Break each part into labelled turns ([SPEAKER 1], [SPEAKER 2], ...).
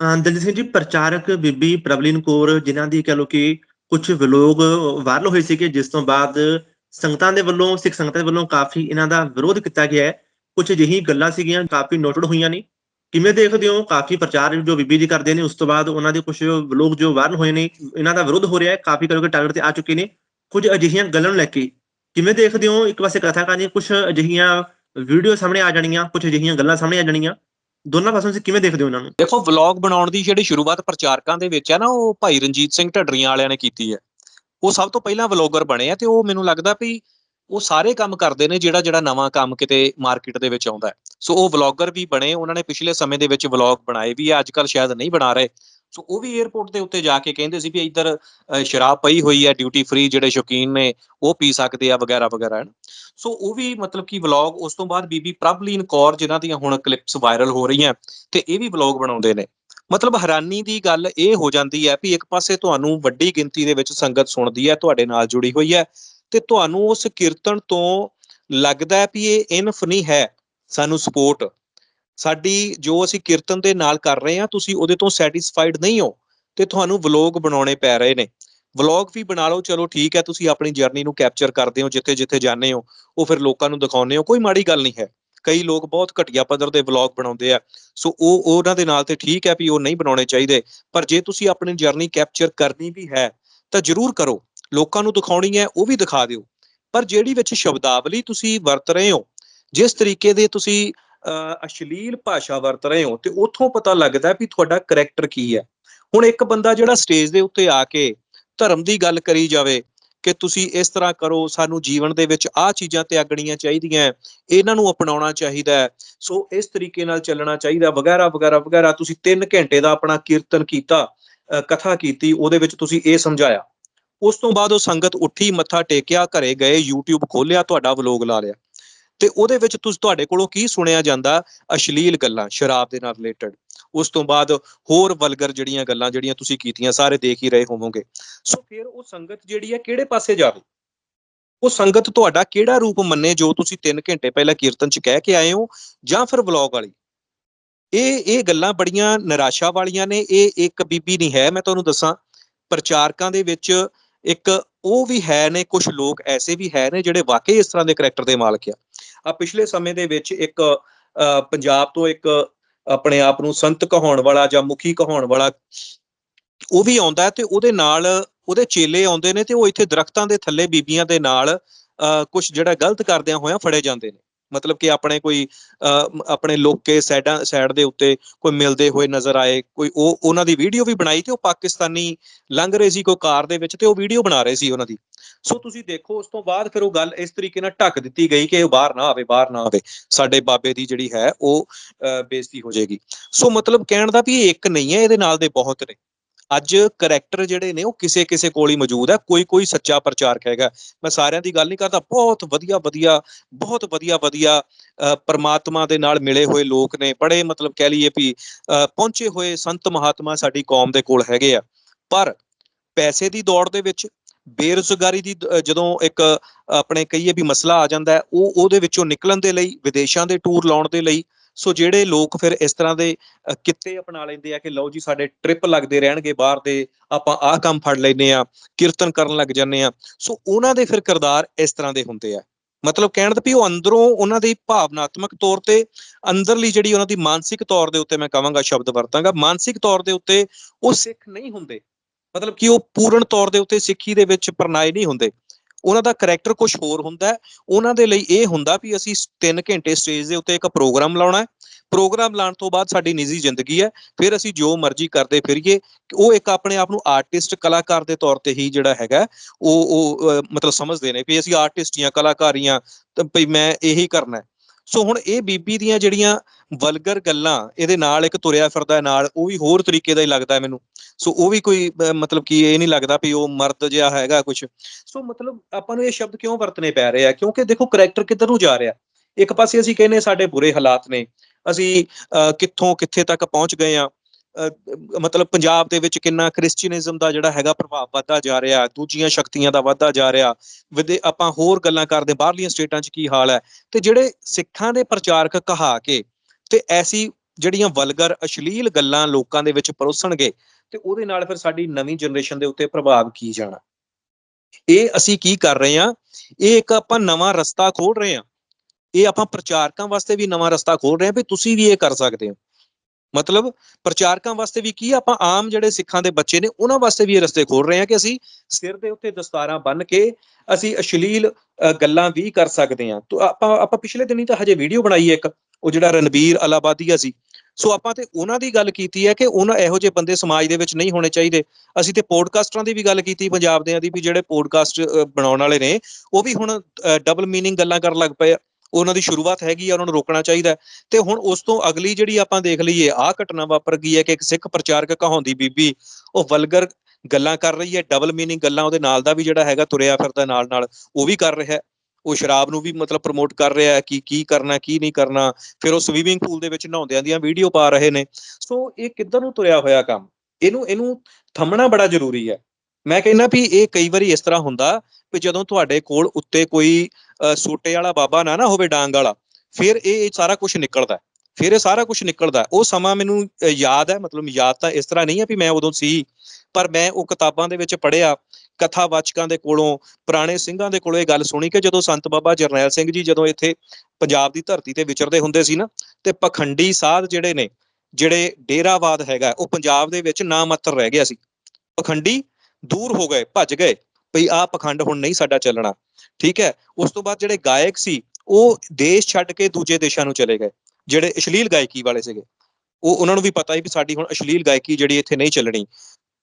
[SPEAKER 1] ਦਲਜੀਤ ਸਿੰਘ ਜੀ, ਪ੍ਰਚਾਰਕ ਬੀਬੀ ਪ੍ਰਬਲੀਨ ਕੌਰ, ਜਿਨ੍ਹਾਂ ਦੀ ਕਹ ਲੋ ਕਿ ਕੁਝ ਵਲੋਗ ਵਾਇਰਲ ਹੋਏ ਸੀਗੇ, ਜਿਸ ਤੋਂ ਬਾਅਦ ਸੰਗਤਾਂ ਦੇ ਵੱਲੋਂ, ਸਿੱਖ ਸੰਗਤਾਂ ਦੇ ਵੱਲੋਂ ਕਾਫੀ ਇਹਨਾਂ ਦਾ ਵਿਰੋਧ ਕੀਤਾ ਗਿਆ ਹੈ। ਕੁਝ ਜਿਹੀ ਗੱਲਾਂ ਸੀਗੀਆਂ, ਕਾਫੀ ਨੋਟਡ ਹੋਈਆਂ ਨੇ। ਕਿਵੇਂ ਦੇਖਦੇ ਹੋ? ਕਾਫੀ ਪ੍ਰਚਾਰ ਜੋ ਬੀਬੀ ਜੀ ਕਰਦੇ ਨੇ, ਉਸ ਤੋਂ ਬਾਅਦ ਉਹਨਾਂ ਦੇ ਕੁਝ ਵਲੋਗ ਜੋ ਵਾਇਰਲ ਹੋਏ ਨੇ, ਇਹਨਾਂ ਦਾ ਵਿਰੋਧ ਹੋ ਰਿਹਾ ਹੈ, ਕਾਫੀ ਕਰਕੇ ਟਾਰਗੇਟ ਤੇ ਆ ਚੁੱਕੇ ਨੇ। ਕੁਝ ਅਜਿਹੀਆਂ ਗੱਲਾਂ ਨੂੰ ਲੈ ਕੇ ਕਿਵੇਂ ਦੇਖਦੇ ਹੋ? ਇੱਕ ਪਾਸੇ ਕਥਾ ਕਰਨੀ ਕੁਝ ਅਜਿਹੀਆਂ ਵੀਡੀਓ ਸਾਹਮਣੇ ਆ ਜਾਣੀਆਂ ਕੁਝ ਅਜਿਹੀਆਂ ਗੱਲਾਂ ਸਾਹਮਣੇ ਆ ਜਾਣੀਆਂ। ਦੋਨਾਂ ਪਾਸੋਂ ਤੁਸੀਂ ਕਿਵੇਂ ਦੇਖਦੇ ਹੋ ਇਹਨਾਂ ਨੂੰ?
[SPEAKER 2] ਦੇਖੋ ਵਲੌਗ ਬਣਾਉਣ ਦੀ ਜਿਹੜੀ ਸ਼ੁਰੂਆਤ ਪ੍ਰਚਾਰਕਾਂ ਦੇ ਵਿੱਚ ਹੈ ਨਾ, ਉਹ ਭਾਈ ਰਣਜੀਤ ਸਿੰਘ ਢੱਡਰੀਆਂ ਵਾਲਿਆਂ ਨੇ ਕੀਤੀ ਹੈ। ਉਹ ਸਭ ਤੋਂ ਪਹਿਲਾਂ ਵਲੌਗਰ ਬਣੇ ਆ ਤੇ ਉਹ ਮੈਨੂੰ ਲੱਗਦਾ ਵੀ ਉਹ ਸਾਰੇ ਕੰਮ ਕਰਦੇ ਨੇ ਜਿਹੜਾ ਜਿਹੜਾ ਨਵਾਂ ਕੰਮ ਕਿਤੇ ਮਾਰਕੀਟ ਦੇ ਵਿੱਚ ਆਉਂਦਾ ਸੋ ਉਹ ਵਲੌਗਰ ਵੀ ਬਣੇ, ਉਹਨਾਂ ਨੇ ਪਿਛਲੇ ਸਮੇਂ ਦੇ ਵਿੱਚ ਵਲੌਗ ਬਣਾਏ ਵੀ ਆ, ਅੱਜ ਕੱਲ ਸ਼ਾਇਦ ਨਹੀਂ ਬਣਾ ਰਹੇ। ਸੋ ਉਹ ਵੀ 에어ਪੋਰਟ ਦੇ ਉੱਤੇ ਜਾ ਕੇ ਕਹਿੰਦੇ ਸੀ ਵੀ ਇੱਧਰ ਸ਼ਰਾਬ ਪਈ ਹੋਈ ਹੈ ਡਿਊਟੀ ਫ੍ਰੀ ਜਿਹੜੇ ਸ਼ੌਕੀਨ ਨੇ, ਉਹ ਪੀ ਸਕਦੇ ਆ ਵਗੈਰਾ ਵਗੈਰਾ ਸੋ ਉਹ ਵੀ ਮਤਲਬ ਕਿ ਵਲੌਗ ਉਸ ਤੋਂ ਬਾਅਦ ਬੀਬੀ ਪ੍ਰਭਲੀਨ ਕੌਰ ਜਿਨ੍ਹਾਂ ਦੀਆਂ ਹੁਣ ਕਲਿੱਪਸ ਵਾਇਰਲ ਹੋ ਰਹੀਆਂ, ਤੇ ਇਹ ਵੀ ਵਲੌਗ ਬਣਾਉਂਦੇ ਨੇ। ਮਤਲਬ ਹੈਰਾਨੀ ਦੀ ਗੱਲ ਇਹ ਹੋ ਜਾਂਦੀ ਹੈ ਵੀ ਇੱਕ ਪਾਸੇ ਤੁਹਾਨੂੰ ਵੱਡੀ ਗਿਣਤੀ ਦੇ ਵਿੱਚ ਸੰਗਤ ਸੁਣਦੀ ਹੈ, ਤੁਹਾਡੇ ਨਾਲ ਜੁੜੀ ਹੋਈ ਹੈ, ਤੇ ਤੁਹਾਨੂੰ ਉਸ ਕੀਰਤਨ ਤੋਂ ਲੱਗਦਾ ਹੈ ਵੀ ਇਹ ਇਨਫ ਨਹੀਂ ਹੈ ਸਾਨੂੰ ਸਪੋਰਟ ਸਾਡੀ ਜੋ ਅਸੀਂ ਕੀਰਤਨ ਦੇ ਨਾਲ ਕਰ ਰਹੇ ਹਾਂ, ਤੁਸੀਂ ਉਹਦੇ ਤੋਂ ਸੈਟੀਸਫਾਈਡ ਨਹੀਂ ਹੋ, ਤੇ ਤੁਹਾਨੂੰ ਵਲੌਗ ਬਣਾਉਣੇ ਪੈ ਰਹੇ ਨੇ। ਵਲੌਗ ਵੀ ਬਣਾ ਲਓ, ਚਲੋ ਠੀਕ ਹੈ, ਤੁਸੀਂ ਆਪਣੀ ਜਰਨੀ ਨੂੰ ਕੈਪਚਰ ਕਰਦੇ ਹੋ ਜਿੱਥੇ ਜਿੱਥੇ ਜਾਂਦੇ ਹੋ, ਉਹ ਫਿਰ ਲੋਕਾਂ ਨੂੰ ਦਿਖਾਉਂਦੇ ਹੋ, ਕੋਈ ਮਾੜੀ ਗੱਲ ਨਹੀਂ ਹੈ। ਕਈ ਲੋਕ ਬਹੁਤ ਘਟੀਆ ਪੱਧਰ ਦੇ ਵਲੌਗ ਬਣਾਉਂਦੇ ਆ, ਸੋ ਉਹ, ਉਹਨਾਂ ਦੇ ਨਾਲ ਤੇ ਠੀਕ ਹੈ ਵੀ ਉਹ ਨਹੀਂ ਬਣਾਉਣੇ ਚਾਹੀਦੇ, ਪਰ ਜੇ ਤੁਸੀਂ ਆਪਣੀ ਜਰਨੀ ਕੈਪਚਰ ਕਰਨੀ ਵੀ ਹੈ, ਤਾਂ ਜ਼ਰੂਰ ਕਰੋ। ਲੋਕਾਂ ਨੂੰ ਦਿਖਾਉਣੀ ਹੈ, ਉਹ ਵੀ ਦਿਖਾ ਦਿਓ। ਪਰ ਜਿਹੜੀ ਵਿੱਚ ਸ਼ਬਦਾਵਲੀ ਤੁਸੀਂ ਵਰਤ ਰਹੇ ਹੋ, ਜਿਸ ਤਰੀਕੇ ਦੇ ਤੁਸੀਂ ਅਸ਼ਲੀਲ ਭਾਸ਼ਾ ਵਰਤ ਰਹੇ ਹੋ ਤੇ ਉੱਥੋਂ ਪਤਾ ਲੱਗਦਾ ਵੀ ਤੁਹਾਡਾ ਕਰੈਕਟਰ ਕੀ ਹੈ। ਹੁਣ ਇੱਕ ਬੰਦਾ ਜਿਹੜਾ ਸਟੇਜ ਦੇ ਉੱਤੇ ਆ ਕੇ ਧਰਮ ਦੀ ਗੱਲ ਕਰੀ ਜਾਵੇ ਕਿ ਤੁਸੀਂ ਇਸ ਤਰ੍ਹਾਂ ਕਰੋ, ਸਾਨੂੰ ਜੀਵਨ ਦੇ ਵਿੱਚ ਆਹ ਚੀਜ਼ਾਂ ਤਿਆਗਣੀਆਂ ਚਾਹੀਦੀਆਂ, ਇਹਨਾਂ ਨੂੰ ਅਪਣਾਉਣਾ ਚਾਹੀਦਾ ਹੈ। ਸੋ ਇਸ ਤਰੀਕੇ ਨਾਲ ਚੱਲਣਾ ਚਾਹੀਦਾ, ਵਗੈਰਾ ਵਗੈਰਾ ਵਗੈਰਾ। ਤੁਸੀਂ 3 ਘੰਟੇ ਦਾ ਆਪਣਾ ਕੀਰਤਨ ਕੀਤਾ ਕਥਾ ਕੀਤੀ, ਉਹਦੇ ਵਿੱਚ ਤੁਸੀਂ ਇਹ ਸਮਝਾਇਆ। ਉਸ ਤੋਂ ਬਾਅਦ ਉਹ ਸੰਗਤ ਉੱਠੀ, ਮੱਥਾ ਟੇਕਿਆ, ਘਰੇ ਗਏ, YouTube ਖੋਲਿਆ ਤੁਹਾਡਾ ਵਲੋਗ ਲਾ ਲਿਆ। ਤੇ ਉਹਦੇ ਵਿੱਚ ਤੁਸੀਂ, ਤੁਹਾਡੇ ਕੋਲੋਂ ਕੀ ਸੁਣਿਆ ਜਾਂਦਾ ਅਸ਼ਲੀਲ ਗੱਲਾਂ, ਸ਼ਰਾਬ ਦੇ ਨਾਲ ਰਿਲੇਟਡ ਉਸ ਤੋਂ ਬਾਅਦ ਹੋਰ ਵਲਗਰ ਜਿਹੜੀਆਂ ਗੱਲਾਂ ਜਿਹੜੀਆਂ ਤੁਸੀਂ ਕੀਤੀਆਂ, ਸਾਰੇ ਦੇਖ ਹੀ ਰਹੇ ਹੋਵੋਗੇ। ਸੋ ਫਿਰ ਉਹ ਸੰਗਤ ਜਿਹੜੀ ਹੈ ਕਿਹੜੇ ਪਾਸੇ ਜਾਵੇ? ਉਹ ਸੰਗਤ ਤੁਹਾਡਾ ਕਿਹੜਾ ਰੂਪ ਮੰਨੇ ਜੋ ਤੁਸੀਂ 3 ਘੰਟੇ ਪਹਿਲਾਂ ਕੀਰਤਨ ਚ ਕਹਿ ਕੇ ਆਏ ਹੋ ਜਾਂ ਫਿਰ ਵਲੌਗ ਵਾਲੀ? ਇਹ ਇਹ ਗੱਲਾਂ ਬੜੀਆਂ ਨਿਰਾਸ਼ਾ ਵਾਲੀਆਂ ਨੇ, ਇਹ ਇੱਕ ਬੀਬੀ ਨਹੀਂ ਹੈ, ਮੈਂ ਤੁਹਾਨੂੰ ਦੱਸਾਂ। ਪ੍ਰਚਾਰਕਾਂ ਦੇ ਵਿੱਚ ਇੱਕ ਉਹ ਵੀ ਹੈ ਨੇ ਕੁਝ ਲੋਕ ਐਸੇ ਵੀ ਹੈ ਨੇ ਜਿਹੜੇ ਵਾਕਈ ਇਸ ਤਰ੍ਹਾਂ ਦੇ ਕਰੈਕਟਰ ਦੇ ਮਾਲਕ ਆ। ਆ ਪਿਛਲੇ ਸਮੇਂ ਦੇ ਵਿੱਚ ਇੱਕ ਅ, ਪੰਜਾਬ ਤੋਂ ਇੱਕ ਆਪਣੇ ਆਪ ਨੂੰ ਸੰਤ ਕਹਾਉਣ ਵਾਲਾ ਜਾਂ ਮੁਖੀ ਕਹਾਉਣ ਵਾਲਾ ਉਹ ਵੀ ਆਉਂਦਾ ਤੇ ਉਹਦੇ ਨਾਲ ਉਹਦੇ ਚੇਲੇ ਆਉਂਦੇ ਨੇ ਤੇ ਉਹ ਇੱਥੇ ਦਰਖਤਾਂ ਦੇ ਥੱਲੇ ਬੀਬੀਆਂ ਦੇ ਨਾਲ ਕੁਝ ਜਿਹੜਾ ਗਲਤ ਕਰਦਿਆਂ ਹੋਇਆਂ ਫੜੇ ਜਾਂਦੇ ਨੇ। ਮਤਲਬ ਕਿ ਆਪਣੇ ਕੋਈ ਆਪਣੇ ਲੋਕੇ ਸਾਈਡਾਂ ਸਾਈਡ ਦੇ ਉੱਤੇ ਕੋਈ ਮਿਲਦੇ ਹੋਏ ਨਜ਼ਰ ਆਏ ਕੋਈ ਉਹ ਉਹਨਾਂ ਦੀ ਵੀਡੀਓ ਵੀ ਬਣਾਈ ਤੇ ਉਹ ਪਾਕਿਸਤਾਨੀ ਲੰਘ ਰਹੇ ਸੀ ਕੋਈ ਕਾਰ ਦੇ ਵਿੱਚ ਤੇ ਉਹ ਵੀਡੀਓ ਬਣਾ ਰਹੇ ਸੀ ਉਹਨਾਂ ਦੀ। ਸੋ ਤੁਸੀਂ ਦੇਖੋ ਉਸ ਤੋਂ ਬਾਅਦ ਫਿਰ ਉਹ ਗੱਲ ਇਸ ਤਰੀਕੇ ਨਾਲ ਢੱਕ ਦਿੱਤੀ ਗਈ ਕਿ ਉਹ ਬਾਹਰ ਨਾ ਆਵੇ ਬਾਹਰ ਨਾ ਆਵੇ। ਸਾਡੇ ਬਾਬੇ ਦੀ ਜਿਹੜੀ ਹੈ ਉਹ ਅਹ, ਬੇਇੱਜ਼ਤੀ ਹੋ ਜਾਏਗੀ। ਸੋ ਮਤਲਬ ਕਹਿਣ ਦਾ ਵੀ ਇਹ ਇੱਕ ਨਹੀਂ ਹੈ ਇਹਦੇ ਨਾਲ ਦੇ ਬਹੁਤ ਨੇ। ਅੱਜ ਕਰੈਕਟਰ ਜਿਹੜੇ ਨੇ ਉਹ ਕਿਸੇ ਕਿਸੇ ਕੋਲ ਹੀ ਮੌਜੂਦ ਹੈ, ਕੋਈ ਕੋਈ ਸੱਚਾ ਪ੍ਰਚਾਰਕ ਹੈਗਾ। ਮੈਂ ਸਾਰਿਆਂ ਦੀ ਗੱਲ ਨਹੀਂ ਕਰਦਾ, ਬਹੁਤ ਵਧੀਆ ਵਧੀਆ, ਬਹੁਤ ਵਧੀਆ ਵਧੀਆ ਪਰਮਾਤਮਾ ਦੇ ਨਾਲ ਮਿਲੇ ਹੋਏ ਲੋਕ ਨੇ, ਬੜੇ ਮਤਲਬ ਕਹਿ ਲਈਏ ਵੀ ਪਹੁੰਚੇ ਹੋਏ ਸੰਤ ਮਹਾਤਮਾ ਸਾਡੀ ਕੌਮ ਦੇ ਕੋਲ ਹੈਗੇ ਆ। ਪਰ ਪੈਸੇ ਦੀ ਦੌੜ ਦੇ ਵਿੱਚ, ਬੇਰੁਜ਼ਗਾਰੀ ਦੀ ਜਦੋਂ ਇੱਕ ਆਪਣੇ ਕਹੀਏ ਵੀ ਮਸਲਾ ਆ ਜਾਂਦਾ ਹੈ, ਉਹ ਉਹਦੇ ਵਿੱਚੋਂ ਨਿਕਲਣ ਦੇ ਲਈ, ਵਿਦੇਸ਼ਾਂ ਦੇ ਟੂਰ ਲਾਉਣ ਦੇ ਲਈ ਸੋ ਜਿਹੜੇ ਲੋਕ ਫਿਰ ਇਸ ਤਰ੍ਹਾਂ ਦੇ ਕਿੱਤੇ ਅਪਣਾ ਲੈਂਦੇ ਆ ਕਿ ਲਓ ਜੀ ਸਾਡੇ ਟ੍ਰਿਪ ਲੱਗਦੇ ਰਹਿਣਗੇ ਬਾਹਰ ਦੇ, ਆਪਾਂ ਆਹ ਕੰਮ ਫੜ ਲੈਨੇ ਆ ਕੀਰਤਨ ਕਰਨ ਲੱਗ ਜਾਂਦੇ ਆ ਸੋ ਉਹਨਾਂ ਦੇ ਫਿਰ ਕਿਰਦਾਰ ਇਸ ਤਰ੍ਹਾਂ ਦੇ ਹੁੰਦੇ ਆ। ਮਤਲਬ ਕਹਿਣ ਦਾ ਵੀ ਉਹ ਅੰਦਰੋਂ ਉਹਨਾਂ ਦੀ ਭਾਵਨਾਤਮਕ ਤੌਰ ਤੇ ਅੰਦਰਲੀ ਜਿਹੜੀ ਉਹਨਾਂ ਦੀ ਮਾਨਸਿਕ ਤੌਰ ਦੇ ਉੱਤੇ ਮੈਂ ਕਹਾਂਗਾ, ਸ਼ਬਦ ਵਰਤਾਂਗਾ, ਮਾਨਸਿਕ ਤੌਰ ਦੇ ਉੱਤੇ ਉਹ ਸਿੱਖ ਨਹੀਂ ਹੁੰਦੇ। ਮਤਲਬ ਕਿ ਉਹ ਪੂਰਨ ਤੌਰ ਦੇ ਉੱਤੇ ਸਿੱਖੀ ਦੇ ਵਿੱਚ ਪਰਨਾਏ ਨਹੀਂ ਹੁੰਦੇ। ਉਹਨਾਂ ਦਾ ਕੈਰੈਕਟਰ ਕੁਝ ਹੋਰ ਹੁੰਦਾ ਉਹਨਾਂ ਦੇ ਲਈ ਇਹ ਹੁੰਦਾ ਵੀ ਅਸੀਂ 3 ਘੰਟੇ ਸਟੇਜ ਦੇ ਉੱਤੇ ਇੱਕ ਪ੍ਰੋਗਰਾਮ ਲਾਉਣਾ ਹੈ। ਪ੍ਰੋਗਰਾਮ ਲਾਉਣ ਤੋਂ ਬਾਅਦ ਸਾਡੀ ਨਿੱਜੀ ਜ਼ਿੰਦਗੀ ਹੈ। ਫਿਰ ਅਸੀਂ ਜੋ ਮਰਜ਼ੀ ਕਰਦੇ ਫਿਰੀਏ। ਉਹ ਇੱਕ ਆਪਣੇ ਆਪ ਨੂੰ ਆਰਟਿਸਟ ਕਲਾਕਾਰ ਦੇ ਤੌਰ ਤੇ ਹੀ ਜਿਹੜਾ ਹੈਗਾ ਉਹ ਉਹ ਮਤਲਬ ਸਮਝਦੇ ਨੇ ਵੀ ਅਸੀਂ ਆਰਟਿਸਟ ਜਾਂ ਕਲਾਕਾਰੀਆਂ ਤਾਂ ਭਈ ਮੈਂ ਇਹੀ ਕਰਨਾ ਸੋ ਹੁਣ ਇਹ ਬੀਬੀ ਦੀਆਂ ਜਿਹੜੀਆਂ ਵਲਗਰ ਗੱਲਾਂ ਇਹਦੇ ਨਾਲ ਇੱਕ ਤੁਰਿਆ ਫਿਰਦਾ ਨਾਲ ਉਹ ਵੀ ਹੋਰ ਤਰੀਕੇ ਦਾ ਹੀ ਲੱਗਦਾ ਮੈਨੂੰ। ਸੋ ਉਹ ਵੀ ਕੋਈ ਮਤਲਬ ਕਿ ਇਹ ਨਹੀਂ ਲੱਗਦਾ ਵੀ ਉਹ ਮਰਦ ਜਿਹਾ ਹੈਗਾ ਕੁਝ ਸੋ ਮਤਲਬ ਆਪਾਂ ਨੂੰ ਇਹ ਸ਼ਬਦ ਕਿਉਂ ਵਰਤਨੇ ਪੈ ਰਹੇ ਆ? ਕਿਉਂਕਿ ਦੇਖੋ ਕਰੈਕਟਰ ਕਿੱਧਰ ਨੂੰ ਜਾ ਰਿਹਾ? ਇੱਕ ਪਾਸੇ ਅਸੀਂ ਕਹਿੰਨੇ ਸਾਡੇ ਬੁਰੇ ਹਾਲਾਤ ਨੇ। ਅਸੀਂ ਅਹ, ਕਿੱਥੋਂ ਕਿੱਥੇ ਤੱਕ ਪਹੁੰਚ ਗਏ ਆ ਮਤਲਬ ਪੰਜਾਬ ਦੇ ਵਿੱਚ ਕਿੰਨਾ ਕ੍ਰਿਸਚੀਅਨਿਜ਼ਮ ਦਾ ਜਿਹੜਾ ਹੈਗਾ ਪ੍ਰਭਾਵ ਵੱਧਦਾ ਜਾ ਰਿਹਾ, ਦੂਜੀਆਂ ਸ਼ਕਤੀਆਂ ਦਾ ਵੱਧਦਾ ਜਾ ਰਿਹਾ, ਵਿਦੇ ਆਪਾਂ ਹੋਰ ਗੱਲਾਂ ਕਰਦੇ ਬਾਹਰਲੀਆਂ ਸਟੇਟਾਂ 'ਚ ਕੀ ਹਾਲ ਹੈ? ਤੇ ਜਿਹੜੇ ਸਿੱਖਾਂ ਦੇ ਪ੍ਰਚਾਰਕ ਕਹਾ ਕੇ ਤੇ ਐਸੀ ਜਿਹੜੀਆਂ ਵਲਗਰ, ਅਸ਼ਲੀਲ ਗੱਲਾਂ ਲੋਕਾਂ ਦੇ ਵਿੱਚ ਪਰੋਸਣਗੇ ਤੇ ਉਹਦੇ ਨਾਲ ਫਿਰ ਸਾਡੀ ਨਵੀਂ ਜਨਰੇਸ਼ਨ ਦੇ ਉੱਤੇ ਪ੍ਰਭਾਵ ਕੀ ਜਾਣਾ? ਇਹ ਅਸੀਂ ਕੀ ਕਰ ਰਹੇ ਹਾਂ? ਇਹ ਇੱਕ ਆਪਾਂ ਨਵਾਂ ਰਸਤਾ ਖੋਲ ਰਹੇ ਹਾਂ। ਇਹ ਆਪਾਂ ਪ੍ਰਚਾਰਕਾਂ ਵਾਸਤੇ ਵੀ ਨਵਾਂ ਰਸਤਾ ਖੋਲ ਰਹੇ ਹਾਂ ਵੀ ਤੁਸੀਂ ਵੀ ਇਹ ਕਰ ਸਕਦੇ ਹੋ। ਮਤਲਬ ਪ੍ਰਚਾਰਕਾਂ ਵਾਸਤੇ ਵੀ ਕੀ ਆਪਾਂ ਆਮ ਜਿਹੜੇ ਸਿੱਖਾਂ ਦੇ ਬੱਚੇ ਨੇ ਉਹਨਾਂ ਵਾਸਤੇ ਵੀ ਇਹ ਰਸਤੇ ਖੋਲ ਰਹੇ ਹਾਂ ਕਿ ਅਸੀਂ ਸਿਰ ਦੇ ਉੱਤੇ ਦਸਤਾਰਾਂ ਬੰਨ੍ਹ ਕੇ ਅਸੀਂ ਅਸ਼ਲੀਲ ਅ, ਗੱਲਾਂ ਵੀ ਕਰ ਸਕਦੇ ਹਾਂ। ਤੋ ਆਪਾਂ ਆਪਾਂ ਪਿਛਲੇ ਦਿਨੀ ਤਾਂ ਹਜੇ ਵੀਡੀਓ ਬਣਾਈ ਹੈ ਇੱਕ ਉਹ ਜਿਹੜਾ ਰਣਬੀਰ ਅਲਾਬਾਦੀਆ ਸੀ। ਸੋ ਆਪਾਂ ਤੇ ਉਹਨਾਂ ਦੀ ਗੱਲ ਕੀਤੀ ਹੈ ਕਿ ਉਹਨਾਂ ਇਹੋ ਜਿਹੇ ਬੰਦੇ ਸਮਾਜ ਦੇ ਵਿੱਚ ਨਹੀਂ ਹੋਣੇ ਚਾਹੀਦੇ। ਅਸੀਂ ਤੇ ਪੋਡਕਾਸਟਰਾਂ ਦੀ ਵੀ ਗੱਲ ਕੀਤੀ ਪੰਜਾਬ ਦਿਆਂ ਦੀ ਵੀ ਜਿਹੜੇ ਪੋਡਕਾਸਟ ਬਣਾਉਣ ਵਾਲੇ ਨੇ ਉਹ ਵੀ ਹੁਣ ਡਬਲ ਮੀਨਿੰਗ ਗੱਲਾਂ ਕਰਨ ਲੱਗ ਪਏ ਆ। ਉਹਨਾਂ ਦੀ ਸ਼ੁਰੂਆਤ ਹੈਗੀ ਆ, ਉਹਨਾਂ ਨੂੰ ਰੋਕਣਾ ਚਾਹੀਦਾ ਤੇ ਹੁਣ ਉਸ ਤੋਂ ਅਗਲੀ ਜਿਹੜੀ ਆਪਾਂ ਦੇਖ ਲਈਏ, ਆਹ ਘਟਨਾ ਵਾਪਰ ਗਈ ਹੈ ਕਿ ਇੱਕ ਸਿੱਖ ਪ੍ਰਚਾਰਕ ਕਹਾਉਂਦੀ ਬੀਬੀ, ਉਹ ਵਲਗਰ ਗੱਲਾਂ ਕਰ ਰਹੀ ਹੈ, ਡਬਲ ਮੀਨਿੰਗ ਗੱਲਾਂ ਉਹਦੇ ਨਾਲ ਦਾ ਵੀ ਜਿਹੜਾ ਹੈਗਾ ਤੁਰਿਆ ਫਿਰਦਾ ਨਾਲ ਨਾਲ, ਉਹ ਵੀ ਕਰ ਰਿਹਾ ਹੈ। ਉਹ ਸ਼ਰਾਬ ਨੂੰ ਵੀ ਮਤਲਬ ਪ੍ਰਮੋਟ ਕਰ ਰਿਹਾ ਹੈ ਕਿ ਕੀ ਕਰਨਾ, ਕੀ ਨਹੀਂ ਕਰਨਾ। ਫਿਰ ਉਹ ਸਵੀਮਿੰਗ ਪੂਲ ਦੇ ਵਿੱਚ ਨਹਾਉਂਦਿਆਂ ਦੀਆਂ ਵੀਡੀਓ ਪਾ ਰਹੇ ਨੇ। ਸੋ ਇਹ ਕਿੱਧਰ ਨੂੰ ਤੁਰਿਆ ਹੋਇਆ ਕੰਮ? ਇਹਨੂੰ ਇਹਨੂੰ ਥੰਮਣਾ ਬੜਾ ਜ਼ਰੂਰੀ ਹੈ। ਮੈਂ ਕਹਿੰਦਾ ਵੀ ਇਹ ਕਈ ਵਾਰੀ ਇਸ ਤਰ੍ਹਾਂ ਹੁੰਦਾ ਵੀ ਜਦੋਂ ਤੁਹਾਡੇ ਕੋਲ ਉੱਤੇ ਕੋਈ ਸੋਟੇ ਵਾਲਾ ਬਾਬਾ ਨਾ ਨਾ ਹੋਵੇ ਡਾਂਗ ਵਾਲਾ, ਫਿਰ ਇਹ ਸਾਰਾ ਕੁਝ ਨਿਕਲਦਾ ਫਿਰ ਇਹ ਸਾਰਾ ਕੁਝ ਨਿਕਲਦਾ ਉਹ ਸਮਾਂ ਮੈਨੂੰ ਯਾਦ ਹੈ, ਮਤਲਬ ਯਾਦ ਤਾਂ ਇਸ ਤਰ੍ਹਾਂ ਨਹੀਂ ਹੈ ਵੀ ਮੈਂ ਉਦੋਂ ਸੀ, ਪਰ ਮੈਂ ਉਹ ਕਿਤਾਬਾਂ ਦੇ ਵਿੱਚ ਪੜ੍ਹਿਆ ਕਥਾਵਾਚਕਾਂ ਦੇ ਕੋਲੋਂ, ਪੁਰਾਣੇ ਸਿੰਘਾਂ ਦੇ ਕੋਲੋਂ ਇਹ ਗੱਲ ਸੁਣੀ ਕਿ ਜਦੋਂ ਸੰਤ ਬਾਬਾ ਜਰਨੈਲ ਸਿੰਘ ਜੀ ਜਦੋਂ ਇੱਥੇ ਪੰਜਾਬ ਦੀ ਧਰਤੀ ਤੇ ਵਿਚਰਦੇ ਹੁੰਦੇ ਸੀ ਨਾ, ਤੇ ਪਖੰਡੀ ਸਾਧ ਜਿਹੜੇ ਨੇ, ਜਿਹੜੇ ਡੇਰਾਵਾਦ ਹੈਗਾ, ਉਹ ਪੰਜਾਬ ਦੇ ਵਿੱਚ ਨਾਮਾਤਰ ਰਹਿ ਗਿਆ ਸੀ। ਪਖੰਡੀ ਦੂਰ ਹੋ ਗਏ, ਭੱਜ ਗਏ, ਭਈ ਆਹ ਪਖੰਡ ਹੁਣ ਨਹੀਂ ਸਾਡਾ ਚੱਲਣਾ। ਠੀਕ ਹੈ? ਉਸ ਤੋਂ ਬਾਅਦ ਜਿਹੜੇ ਗਾਇਕ ਸੀ, ਉਹ ਦੇਸ਼ ਛੱਡ ਕੇ ਦੂਜੇ ਦੇਸ਼ਾਂ ਨੂੰ ਚਲੇ ਗਏ, ਜਿਹੜੇ ਅਸ਼ਲੀਲ ਗਾਇਕੀ ਵਾਲੇ ਸੀਗੇ। ਉਹ ਉਹਨਾਂ ਨੂੰ ਵੀ ਪਤਾ ਸੀ ਵੀ ਸਾਡੀ ਹੁਣ ਅਸ਼ਲੀਲ ਗਾਇਕੀ ਜਿਹੜੀ ਇੱਥੇ ਨਹੀਂ ਚੱਲਣੀ।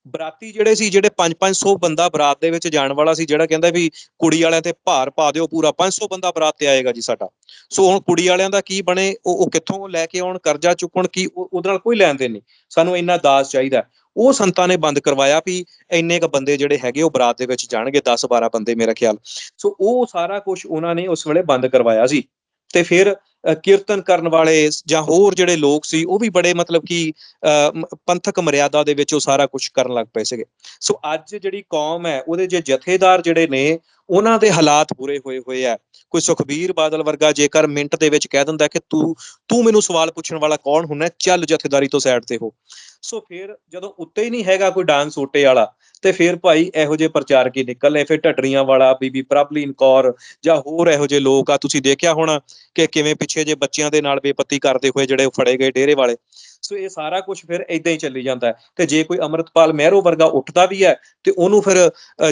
[SPEAKER 2] ਬਰਾਤੀ ਜਿਹੜੇ ਸੀ, ਜਿਹੜੇ 5-500 ਬੰਦਾ ਬਰਾਤ ਦੇ ਵਿੱਚ ਜਾਣ ਵਾਲਾ ਸੀ, ਜਿਹੜਾ ਕਹਿੰਦਾ ਵੀ ਕੁੜੀ ਵਾਲਿਆਂ ਤੇ ਭਾਰ ਪਾ ਦਿਓ ਪੂਰਾ 500 ਬੰਦਾ ਬਰਾਤ ਤੇ ਆਏਗਾ ਜੀ ਸਾਡਾ। ਸੋ ਹੁਣ ਕੁੜੀ ਵਾਲਿਆਂ ਦਾ ਕੀ ਬਣੇ, ਉਹ ਉਹ ਕਿੱਥੋਂ ਲੈ ਕੇ ਆਉਣ, ਕਰਜ਼ਾ ਚੁੱਕਣ, ਕੀ ਉਹਦੇ ਨਾਲ ਕੋਈ ਲੈਣ ਦੇਣ ਨਹੀਂ। ਸਾਨੂੰ ਇੰਨਾ ਦਾਸ ਚਾਹੀਦਾ। ਉਹ ਸੰਤਾਂ ਨੇ ਬੰਦ ਕਰਵਾਇਆ ਵੀ ਇੰਨੇ ਕ ਬੰਦੇ ਜਿਹੜੇ ਹੈਗੇ ਉਹ ਬਰਾਤ ਦੇ ਵਿੱਚ ਜਾਣਗੇ 10 12 ਬੰਦੇ ਮੇਰਾ ਖਿਆਲ। ਸੋ ਉਹ ਸਾਰਾ ਕੁਝ ਉਹਨਾਂ ਨੇ ਉਸ ਵੇਲੇ ਬੰਦ ਕਰਵਾਇਆ ਸੀ। ਤੇ ਫਿਰ ਕੀਰਤਨ ਕਰਨ ਵਾਲੇ ਜਾਂ ਹੋਰ ਜਿਹੜੇ ਲੋਕ ਸੀ ਉਹ ਵੀ ਬੜੇ ਮਤਲਬ ਕਿ ਅ, ਪੰਥਕ ਮਰਿਆਦਾ ਦੇ ਵਿੱਚ ਉਹ ਸਾਰਾ ਕੁਝ ਕਰਨ ਲੱਗ ਪਏ ਸੀਗੇ। ਸੋ ਅੱਜ ਜਿਹੜੀ ਕੌਮ ਹੈ ਉਹਦੇ ਜੇ ਜਥੇਦਾਰ ਜਿਹੜੇ ਨੇ ਉਹਨਾਂ ਦੇ ਹਾਲਾਤ ਬੁਰੇ ਹੋਏ ਹੋਏ ਆ। ਕੋਈ ਸੁਖਬੀਰ ਬਾਦਲ ਵਰਗਾ ਜੇਕਰ ਮਿੰਟ ਦੇ ਵਿੱਚ ਕਹਿ ਦਿੰਦਾ ਕਿ ਤੂੰ ਤੂੰ ਮੈਨੂੰ ਸਵਾਲ ਪੁੱਛਣ ਵਾਲਾ ਕੌਣ ਹੁੰਨਾ ਚੱਲ ਜਥੇਦਾਰੀ ਤੋਂ ਸਾਈਡ ਤੇ ਹੋ। ਸੋ ਫਿਰ ਜਦੋਂ ਉੱਤੇ ਹੀ ਨਹੀਂ ਹੈਗਾ ਕੋਈ ਡਾਂਗ ਸੋਟੇ ਵਾਲਾ ਤੇ ਫਿਰ ਭਾਈ ਇਹੋ ਜਿਹੇ ਪ੍ਰਚਾਰਕ ਹੀ ਨਿਕਲਨੇ ਫਿਰ ਢੱਡਰੀਆਂ ਵਾਲਾ ਬੀਬੀ ਪ੍ਰਭਲੀਨ ਕੌਰ ਜਾਂ ਹੋਰ ਇਹੋ ਜਿਹੇ ਲੋਕ ਆ ਤੁਸੀਂ ਦੇਖਿਆ ਹੋਣਾ ਕਿ ਕਿਵੇਂ ਪਿੱਛੇ ਜੇ ਬੱਚਿਆਂ ਦੇ ਨਾਲ ਬੇਪਤੀ ਕਰਦੇ ਹੋਏ ਜਿਹੜੇ ਉਹ ਫੜੇ ਗਏ ਡੇਰੇ ਵਾਲੇ, ਸੋ ਇਹ ਸਾਰਾ ਕੁਝ ਫਿਰ ਇਦਾਂ ਹੀ ਚੱਲੀ ਜਾਂਦਾ ਤੇ ਜੇ ਕੋਈ ਅਮਰਤਪਾਲ ਮਹਿਰੋ ਵਰਗਾ ਉੱਠਦਾ ਵੀ ਹੈ ਤੇ ਉਹਨੂੰ ਫਿਰ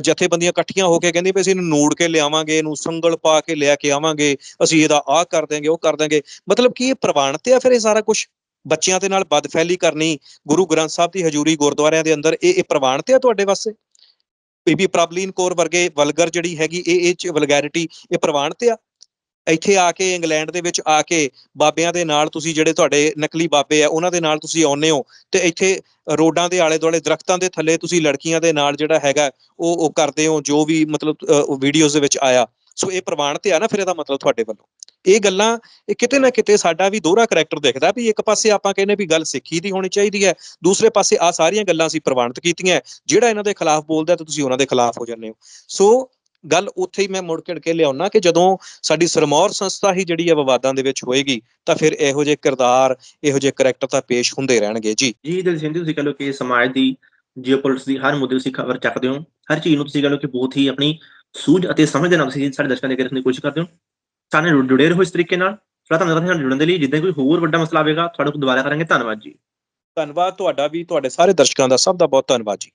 [SPEAKER 2] ਜਥੇਬੰਦੀਆਂ ਇਕੱਠੀਆਂ ਹੋ ਕੇ ਕਹਿੰਦੀ ਵੀ ਅਸੀਂ ਇਹਨੂੰ ਨੂੜ ਕੇ ਲਿਆਵਾਂਗੇ, ਇਹਨੂੰ ਸੰਗਲ ਪਾ ਕੇ ਲਿਆ ਕੇ ਆਵਾਂਗੇ, ਅਸੀਂ ਇਹਦਾ ਆਹ ਕਰ ਦਿਆਂਗੇ, ਉਹ ਕਰ ਦਿਆਂਗੇ। ਮਤਲਬ ਕਿ ਇਹ ਪ੍ਰਵਾਨਿਤ ਆ ਫਿਰ ਇਹ ਸਾਰਾ ਕੁਝ ਬੱਚਿਆਂ ਦੇ ਨਾਲ ਬਦਫੈਲੀ ਕਰਨੀ, ਗੁਰੂ ਗ੍ਰੰਥ ਸਾਹਿਬ ਦੀ ਹਜ਼ੂਰੀ ਗੁਰਦੁਆਰਿਆਂ ਦੇ ਅੰਦਰ, ਇਹ ਇਹ ਪ੍ਰਵਾਨਿਤ ਆ ਤੁਹਾਡੇ ਵਾਸਤੇ? ਬੀਬੀ ਪ੍ਰਬਲੀਨ ਕੌਰ ਵਰਗੇ ਵਲਗਰ ਜਿਹੜੀ ਹੈਗੀ, ਇਹ ਇਹ ਚ ਵਲਗੈਰਿਟੀ ਇਹ ਪ੍ਰਵਾਨਤ ਆ? ਇੱਥੇ ਆ ਕੇ ਇੰਗਲੈਂਡ ਦੇ ਵਿੱਚ ਆ ਕੇ ਬਾਬਿਆਂ ਦੇ ਨਾਲ ਤੁਸੀਂ ਜਿਹੜੇ ਤੁਹਾਡੇ ਨਕਲੀ ਬਾਬੇ ਆ, ਉਹਨਾਂ ਦੇ ਨਾਲ ਤੁਸੀਂ ਆਉਂਦੇ ਹੋ ਤੇ ਇੱਥੇ ਰੋਡਾਂ ਦੇ ਆਲੇ ਦੁਆਲੇ ਦਰਖਤਾਂ ਦੇ ਥੱਲੇ ਤੁਸੀਂ ਲੜਕੀਆਂ ਦੇ ਨਾਲ ਜਿਹੜਾ ਹੈਗਾ, ਉਹ ਉਹ ਕਰਦੇ ਹੋ, ਜੋ ਵੀ ਮਤਲਬ ਵੀਡੀਓਜ਼ ਦੇ ਵਿੱਚ ਆਇਆ। ਸੋ ਇਹ ਪ੍ਰਵਾਨਿਤ ਆ ਨਾ ਫਿਰ ਇਹਦਾ ਮਤਲਬ ਤੁਹਾਡੇ ਵੱਲੋਂ। ਇਹ ਗੱਲਾਂ, ਇਹ ਕਿਤੇ ਨਾ ਕਿਤੇ ਸਾਡਾ ਵੀ ਦੋਹਰਾ ਕਰੈਕਟਰ ਦਿਖਦਾ ਵੀ ਇੱਕ ਪਾਸੇ ਆਪਾਂ ਕਹਿੰਦੇ ਵੀ ਗੱਲ ਸਿੱਖੀ ਦੀ ਹੋਣੀ ਚਾਹੀਦੀ ਹੈ, ਦੂਸਰੇ ਪਾਸੇ ਆ ਸਾਰੀਆਂ ਗੱਲਾਂ ਅਸੀਂ ਪ੍ਰਵਾਨਿਤ ਕੀਤੀਆਂ, ਜਿਹੜਾ ਇਹਨਾਂ ਦੇ ਖਿਲਾਫ ਬੋਲਦਾ ਤਾਂ ਤੁਸੀਂ ਉਹਨਾਂ ਦੇ ਖਿਲਾਫ ਹੋ ਜਾਂਦੇ ਹੋ। ਸੋ ਗੱਲ ਉੱਥੇ ਹੀ ਮੈਂ ਮੁੜ ਕੇ ਕੇ ਲਿਆਉਣਾ ਕਿ ਜਦੋਂ ਸਾਡੀ ਸਰਮੌਰ ਸੰਸਥਾ ਹੀ ਜਿਹੜੀ ਹੈ ਵਿਵਾਦਾਂ ਦੇ ਵਿੱਚ ਹੋਏਗੀ ਤਾਂ ਫਿਰ ਇਹੋ ਜਿਹੇ ਕਿਰਦਾਰ ਇਹੋ ਜਿਹੇ ਕਰੈਕਟਰ ਤਾਂ ਪੇਸ਼ ਹੁੰਦੇ ਰਹਿਣਗੇ ਜੀ।
[SPEAKER 1] ਜੀ ਦਿਲ ਸਿੰਘ ਤੁਸੀਂ ਕਹ ਲਓ ਕਿ ਸਮਾਜ ਦੀ ਜੀਓਪੋਲਿਟਿਕਸ ਦੀ ਹਰ ਮੁੱਦੇ ਤੁਸੀਂ ਖਬਰ ਚੱਕਦੇ ਹੋ। ਹਰ ਚੀਜ਼ ਨੂੰ ਤੁਸੀਂ ਕਹ ਲਓ ਕਿ ਬਹੁਤ ਹੀ ਆਪਣੀ ਸੂਝ ਅਤੇ ਸਮਝ ਦੇ ਨਾਲ ਤੁਸੀਂ ਸਾਡੇ ਦਰਸ਼ਕਾਂ ਦੇ ਅੱਗੇ ਰੱਖਣ ਦੀ ਕੋਸ਼ਿਸ਼ ਕਰਦੇ ਹੋ। ਸਾਡੇ ਨਾਲ ਜੁੜੇ ਰਹੋ ਇਸ ਤਰੀਕੇ ਨਾਲ। ਸੋ ਧੰਨਵਾਦ ਤੁਹਾਡਾ ਜੁੜਨ ਦੇ ਲਈ। ਜਿੱਦਾਂ ਕੋਈ ਹੋਰ ਵੱਡਾ ਮਸਲਾ ਆਵੇਗਾ ਤੁਹਾਡੇ ਕੋਲ ਦੁਬਾਰਾ ਕਰਾਂਗੇ। ਧੰਨਵਾਦ ਜੀ।
[SPEAKER 2] ਧੰਨਵਾਦ ਤੁਹਾਡਾ ਵੀ ਤੁਹਾਡੇ ਸਾਰੇ ਦਰਸ਼ਕਾਂ ਦਾ ਸਭ ਦਾ ਬਹੁਤ ਧੰਨਵਾਦ ਜੀ।